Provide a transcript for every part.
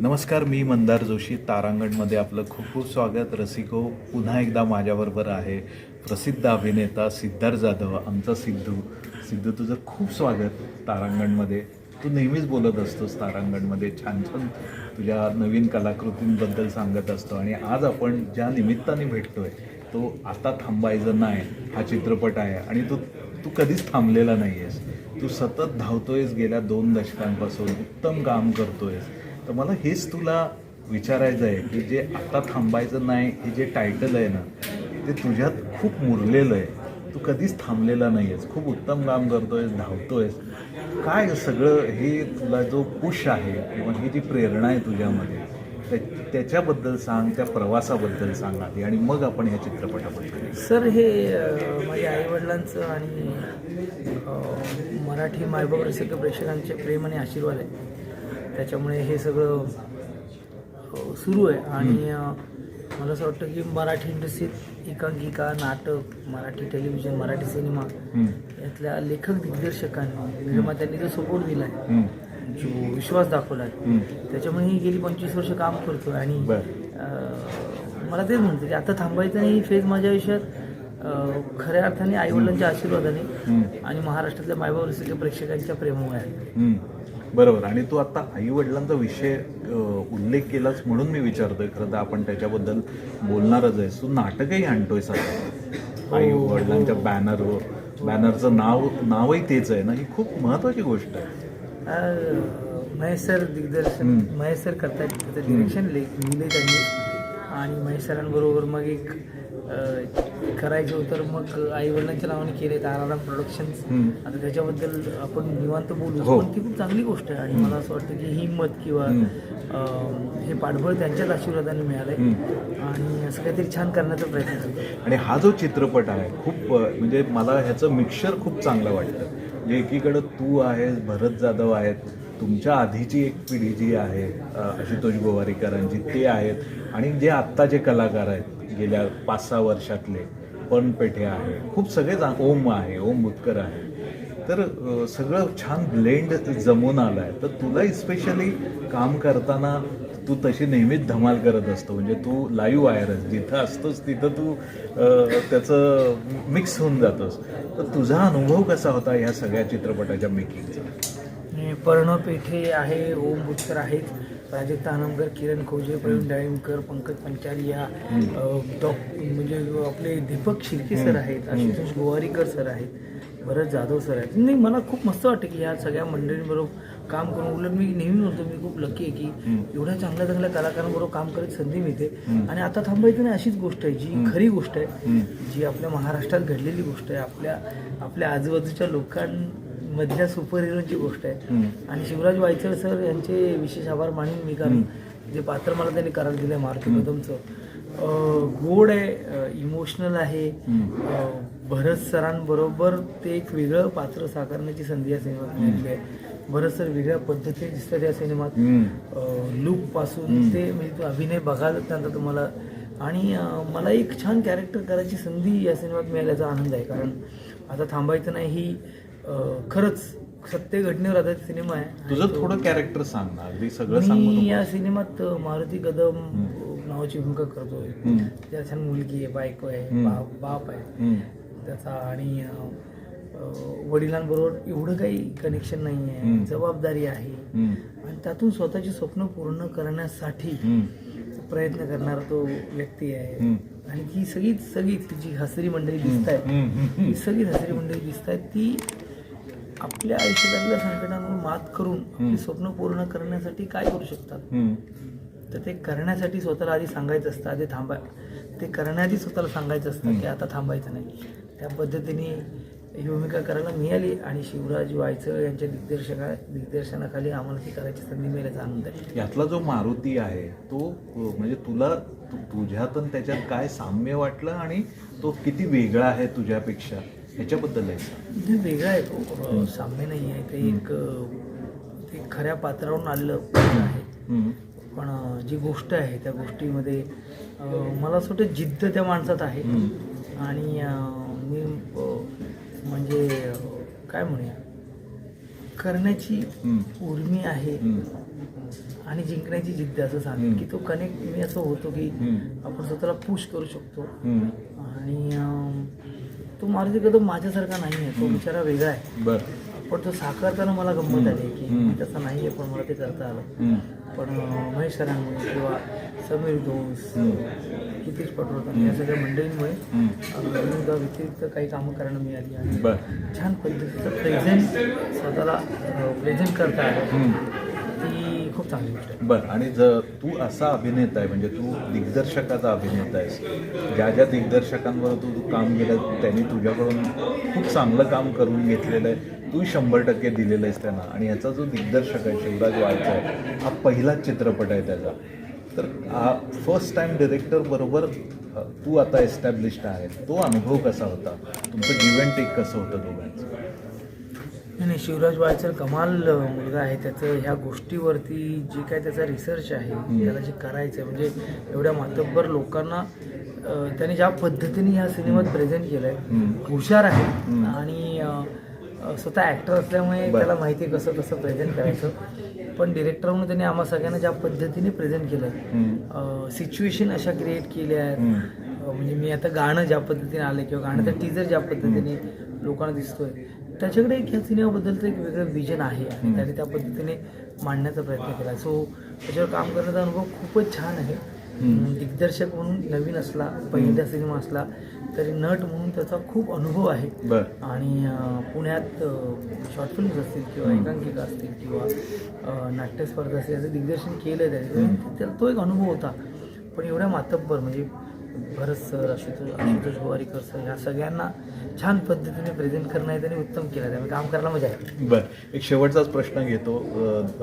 नमस्कार मी मंदार जोशी तारांगणमध्ये आपलं खूप खूप स्वागत. रसिको पुन्हा एकदा माझ्याबरोबर आहे प्रसिद्ध अभिनेता सिद्धार्थ जाधव आमचा सिद्धू. सिद्धू तुझं खूप स्वागत तारांगणमध्ये. तू नेहमीच बोलत असतोस तारांगणमध्ये छान छान तुझ्या नवीन कलाकृतींबद्दल सांगत असतो. आणि आज आपण ज्या निमित्ताने भेटतोय तो आता थांबायचं नाही हा चित्रपट आहे. आणि तू तू कधीच थांबलेला नाही आहेस तू सतत धावतोयस गेल्या दोन दशकांपासून उत्तम काम करतोयस. तर मला हेच तुला विचारायचं आहे की जे आता थांबायचं नाही हे जे टायटल आहे ना ते तुझ्यात खूप मुरलेलं आहे. तू कधीच थांबलेला नाही आहेस खूप उत्तम काम करतोयस धावतोयस. काय सगळं हे तुला जो पुश आहे किंवा ही जी प्रेरणा आहे तुझ्यामध्ये त्या- त्याच्याबद्दल सांग त्या प्रवासाबद्दल सांग आधी आणि मग आपण ह्या चित्रपटाबद्दल सर हे माझ्या आईवडिलांचं आणि मराठी मायबाप रसिक प्रेक्षकांचे प्रेम आणि आशीर्वाद आहे. त्याच्यामुळे हे सगळं सुरू आहे. आणि मला असं वाटतं की मराठी इंडस्ट्रीत एकांकिका नाटक मराठी टेलिव्हिजन मराठी सिनेमा यातल्या लेखक दिग्दर्शकांनी निर्मात्यांनी जो सपोर्ट दिला आहे जो विश्वास दाखवला आहे. त्याच्यामुळे ही गेली पंचवीस वर्ष काम करतोय. आणि मला तेच म्हणते की आता थांबायचं नाही ही फेज माझ्या आयुष्यात खऱ्या अर्थाने आईवडिलांच्या आशीर्वादाने. आणि महाराष्ट्रातल्या मायबाब प्रेक्षकांच्या प्रेमामुळे आहे. बरोबर. आणि तू आता आई वडिलांचा विषय उल्लेख केलास म्हणून मी विचारतोय. खरं तर आपण त्याच्याबद्दल बोलणारच आहे. तू नाटकही आणतोयस आता आई वडिलांच्या बॅनरवर बॅनरचं नाव नावही तेच आहे ना? ही खूप महत्वाची गोष्ट आहे. महेश सर दिग्दर्शन. महेश सर करतायत. डिरेक्शन लिहिले त्यांनी. आणि महेश सरांबरोबर मग एक करायचं होतं मग आई वडिलांच्या नावाने केले ताराराम प्रोडक्शन्स हम्म. आता त्याच्याबद्दल आपण निवांत बोलू. हो. पण ती खूप चांगली गोष्ट आहे आणि मला असं वाटतं की हिंमत किंवा हे पाठबळ त्यांच्याच आशीर्वादाने मिळालंय. आणि असं काहीतरी छान करण्याचा प्रयत्न करतो. आणि हा जो चित्रपट आहे खूप म्हणजे मला ह्याचं मिक्सर खूप चांगलं वाटतं. म्हणजे एकीकडं तू आहेस भरत जाधव आहेत तुमच्या आधीची एक पिढी जी आहे आशुतोष गोवारीकरांची ते आहेत. आणि जे आत्ताचे कलाकार आहेत गेल्या पाच सहा वर्षातले पणपेठे आहे. खूप सगळेच ओम आहे ओम मुतकर आहे. तर सगळं छान ब्लेंड जमून आलं आहे तर तुला स्पेशली काम करताना तू तशी नेहमीच धमाल करत असतो. म्हणजे तू लाईव्ह आहेरच जिथं असतोस तिथं तू त्याचं मिक्स होऊन जातोस. तर तुझा अनुभव कसा होता ह्या सगळ्या चित्रपटाच्या मेकिंगचा पर्ण पेठे आहे ओम बुटकर आहेत. प्राजक्ता आनंदकर किरण खोजे प्रवीण डाळिंबकर पंकज पंचालिया अ, डॉ म्हणजे आपले दीपक शिर्के सर आहेत आशुतोष गोवारीकर सर आहेत भरत जाधव सर आहेत. नाही मला खूप मस्त वाटतं की या सगळ्या मंडळींबरोबर काम करून उलट मी नेहमी म्हणतो मी खूप लकी आहे की एवढ्या चांगल्या चांगल्या कलाकारांबरोबर काम करत संधी मिळते. आणि आता थांबायचं नाही अशीच गोष्ट आहे जी खरी गोष्ट आहे जी आपल्या महाराष्ट्रात घडलेली गोष्ट आहे आपल्या आपल्या आजूबाजूच्या लोकांमधल्या सुपर हिरोची गोष्ट आहे. आणि शिवराज वायचळ सर यांचे विशेष आभार मानेन मी कारण जे पात्र मला त्यांनी करार दिलं आहे मारुती कदमचं अं, गोड आहे इमोशनल आहे. भरत सरांबरोबर ते एक वेगळं पात्र साकारण्याची संधी या सिनेमात मिळाली आहे. भरत सर वेगळ्या पद्धतीने दिसतात या सिनेमात. लुकपासून ते म्हणजे तो अभिनय बघायला त्यांचा तुम्हाला आणि मला एक छान कॅरेक्टर करायची संधी या सिनेमात मिळाल्याचा आनंद आहे. कारण आता थांबायचं नाही ही खरंच सत्य घटनेवर आधारित सिनेमा आहे तुझं थोडं कॅरेक्टर सांग ना अगदी सगळं सांगू. या सिनेमात मारुती कदम नावाची भूमिका करतोय. त्या छान मुलगी आहे बायको आहे. बाप आहे. त्याचा आणि वडिलांबरोबर एवढं काही कनेक्शन नाही आहे. जबाबदारी आहे. आणि त्यातून स्वतःची स्वप्न पूर्ण करण्यासाठी. प्रयत्न करणारा तो व्यक्ती आहे. आणि ती सगळीच सगळीच जी हसरी मंडळी दिसत आहेत. ही सगळी हसरी मंडळी दिसत आहेत ती आपल्या आयुष्यातल्या संकटांवर मात करून आपली स्वप्न पूर्ण करण्यासाठी काय करू शकतात. तर ते करण्यासाठी स्वतःला आधी सांगायचं असतं आधी थांबा. ते करण्याआधी स्वतःला सांगायचं असतं की आता थांबायचं नाही. त्या पद्धतीने ही भूमिका करायला मिळाली आणि शिवराज वायचळ यांच्या दिग्दर्शका दिग्दर्शनाखाली आम्हाला ती करायची संधी मिळाल्याचा आनंद आहे. यातला जो मारुती आहे तो म्हणजे तुला तुझ्यात त्याच्यात काय साम्य वाटलं आणि तो किती वेगळा आहे तुझ्यापेक्षा? ह्याच्याबद्दल आहे वेगळा आहे तो. साम्य नाही आहे. ते एक ते खऱ्या पात्रावरून आलेलं पात्र आहे. पण जी गोष्ट आहे त्या गोष्टीमध्ये मला असं वाटतं जिद्द त्या माणसात आहे. आणि मी म्हणजे काय म्हणूया करण्याची. उर्मी आहे. आणि जिंकण्याची जिद्द असं सांगेल की तो कनेक्ट मी असं होतो की. आपण स्वतःला पुश करू शकतो. आणि तो मारुती कदम माझ्यासारखा नाही आहे तो बिचारा वेगळा आहे. पण तो साकारताना मला गंमत आली की. मी तसा नाही आहे पण मला ते करता आलं. पण महेश सरांमुळे किंवा समीर दोस. कितीच पटवर्धन या सगळ्या मंडळींमुळे व्यतिरिक्त काही कामं करायला मिळाली आणि छान पद्धतीचं प्रेझेंट स्वतःला प्रेझेंट करता आलं. खूप चांगली गोष्ट आहे. बरं आणि जर तू असा अभिनेता आहे म्हणजे तू दिग्दर्शकाचा अभिनेता आहेस ज्या ज्या दिग्दर्शकांवर तू तू काम केलं त्यांनी तुझ्याकडून खूप चांगलं काम करून घेतलेलं आहे. तू शंभर टक्के दिलेलं आहेस त्यांना. आणि याचा जो दिग्दर्शक आहे शिवराज वाळचा आहे हा पहिलाच चित्रपट आहे त्याचा. तर हा फर्स्ट टाइम डिरेक्टर बरोबर तू आता एस्टॅब्लिश्ड आहे. तो अनुभव कसा होता? तुमचं गिव्ह टेक कसं होतं दोघांचं? नाही नाही शिवराज वायचर कमाल मुलगा आहे. त्याचं ह्या गोष्टीवरती जे काय त्याचा रिसर्च आहे त्याला जे करायचं आहे म्हणजे एवढ्या मातब्बर लोकांना त्याने ज्या पद्धतीने ह्या सिनेमात प्रेझेंट केलं. आहे हुशार आहे. आणि स्वतः ॲक्टर असल्यामुळे. त्याला माहिती आहे कसं कसं प्रेझेंट करायचं. पण डिरेक्टर म्हणून त्यांनी आम्हा सगळ्यांना ज्या पद्धतीने प्रेझेंट केलं हम्म. सिच्युएशन अशा क्रिएट केल्या आहेत म्हणजे मी आता गाणं ज्या पद्धतीने आलं किंवा गाण्याचा टीजर ज्या पद्धतीने लोकांना दिसतोय. त्याच्याकडे एक ह्या सिनेमाबद्दलचं एक वेगळं विजन आहे आणि त्याने त्या पद्धतीने मांडण्याचा प्रयत्न केला. सो त्याच्यावर काम करण्याचा अनुभव खूपच छान आहे. दिग्दर्शक म्हणून नवीन असला पहिला सिनेमा असला तरी नट म्हणून त्याचा खूप अनुभव आहे. आणि पुण्यात शॉर्ट फिल्म्स असतील किंवा एकांकिका असतील किंवा नाट्यस्पर्धा असतील याचं दिग्दर्शन केलं त्याने तो एक अनुभव होता. पण एवढ्या मातब्बर म्हणजे भरत सर आशुतोष आशुतोष गोवारीकर सर ह्या सगळ्यांना छान पद्धतीने प्रेझेंट करणं आहे त्यांनी उत्तम केलं त्यामुळे काम करायला मजा आहे. बर एक शेवटचाच प्रश्न घेतो.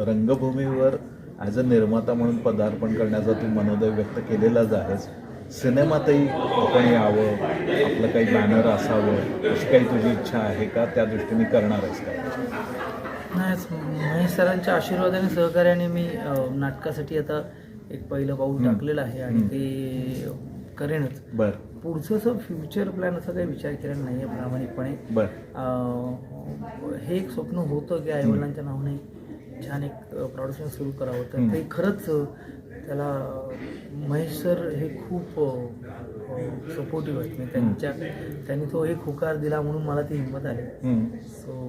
रंगभूमीवर ॲज अ निर्माता म्हणून पदार्पण करण्याचा तू मनोदय व्यक्त केलेलाच आहेस. सिनेमातही आपण यावं आपलं काही बॅनर असावं अशी काही तुझी इच्छा आहे का? त्या दृष्टीने करणार आहेस का? नाही महेश सरांच्या आशीर्वादाने सहकार्याने मी नाटकासाठी आता एक पहिलं पाऊल. टाकलेलं आहे आणि ते करेनच. बर. पुढचं असं फ्युचर प्लॅन असा काही विचार केलेला नाही आहे प्रामाणिकपणे. बर. अं, हे एक स्वप्न होतं की आईवडिलांच्या नावाने छान एक प्रोडक्शन सुरू करावं. तर. ते खरंच त्याला महेश सर हे खूप सपोर्टिव्ह आहेत. म्हणजे त्यांच्या त्यांनी तो एक होकार दिला म्हणून मला ती हिंमत आली. सो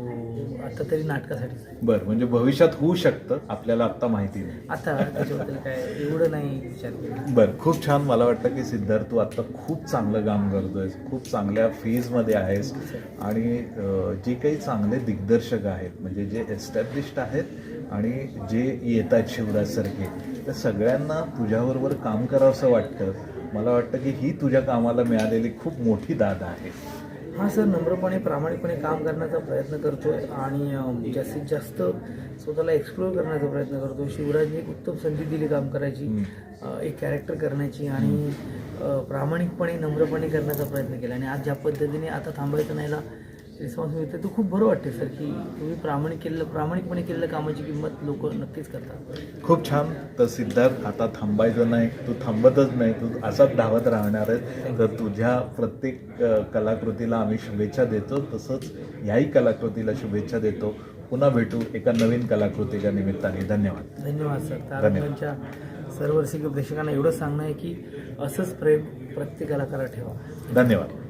आता तरी नाटकासाठीच आहे. बर म्हणजे भविष्यात होऊ शकतं आपल्याला आत्ता माहिती नाही. आता त्याच्याबद्दल काय एवढं नाही विचार बरं खूप छान मला वाटतं की सिद्धार्थ तू आत्ता खूप चांगलं काम करतोयस खूप चांगल्या फीजमध्ये आहेस. आणि अं, जे काही चांगले दिग्दर्शक आहेत म्हणजे जे एस्टॅब्लिश्ड आहेत आणि जे येत आहेत शिवराजसारखे त्या सगळ्यांना तुझ्याबरोबर काम करावंसं वाटतं. मला वाटतं की ही तुझ्या कामाला मिळालेली खूप मोठी दाद आहे. हा सर नम्रपणे प्रामाणिकपणे काम करण्याचा प्रयत्न करतोय आणि अं, जास्तीत जास्त स्वतःला एक्सप्लोर करण्याचा प्रयत्न करतोय. शिवराजने एक उत्तम संधी दिली काम करायची एक कॅरेक्टर करण्याची आणि प्रामाणिकपणे नम्रपणे करण्याचा प्रयत्न केला. आणि आज ज्या पद्धतीने आता थांबायचं नाहीला रिस्पॉन्स मिळते तो खूप बरं वाटते सर की तुम्ही प्रामाणिक केलेलं प्रामाणिकपणे केलेल्या कामाची किंमत लोक नक्कीच करतात. खूप छान. तर सिद्धार्थ आता थांबायचं नाही. तू थांबतच नाही. तू असाच धावत राहणार आहे तर तुझ्या प्रत्येक कलाकृतीला आम्ही शुभेच्छा देतो. तसंच ह्याही कलाकृतीला शुभेच्छा देतो. पुन्हा भेटू एका नवीन कलाकृतीच्या निमित्ताने. धन्यवाद. धन्यवाद सर. तारकांच्या सर्व रसिक प्रेक्षकांना एवढंच सांगणं आहे की असंच प्रेम प्रत्येकाला करा ठेवा. धन्यवाद.